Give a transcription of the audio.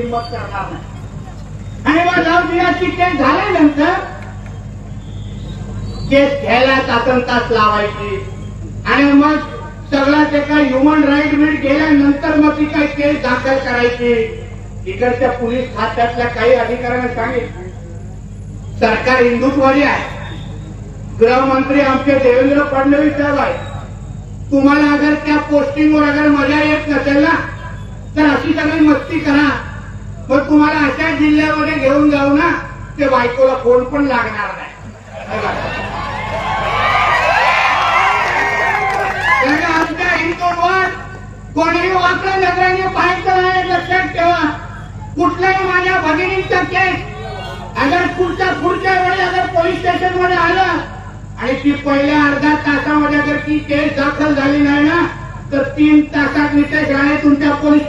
हिंमत करणार नाही आणि मग लवदिनाची केस झाल्यानंतर केस घ्यायला तासन तास लावायची आणि मग सगळा ते काय ह्युमन राईट बीट गेल्यानंतर मग ती काही केस दाखल करायची इकडच्या पोलीस खात्यातल्या काही अधिकाऱ्यांना सांगितलं सरकार हिंदुत्ववादी आहे गृहमंत्री आमचे देवेंद्र फडणवीस साहेब आहे तुम्हाला अगर त्या पोस्टिंगवर अगर मजा येत नसेल ना तर अशी सगळी मस्ती करा. जिल्ह्यामध्ये घेऊन जाऊ ना ते बायकोला फोन पण लागणार नाही. आमच्या हिंदूंवर कोणीही वाकडं नजरेने पाहायचं नाही लक्षात ठेवा. कुठल्याही माझ्या भगिनींचा केस अगर पुढच्या पुढच्या वेळी अगर पोलीस स्टेशनमध्ये आलं आणि ती पहिल्या अर्धा तासामध्ये जर ती केस दाखल झाली नाही ना तर तीन तासात नितेश राणे तुमच्या पोलीस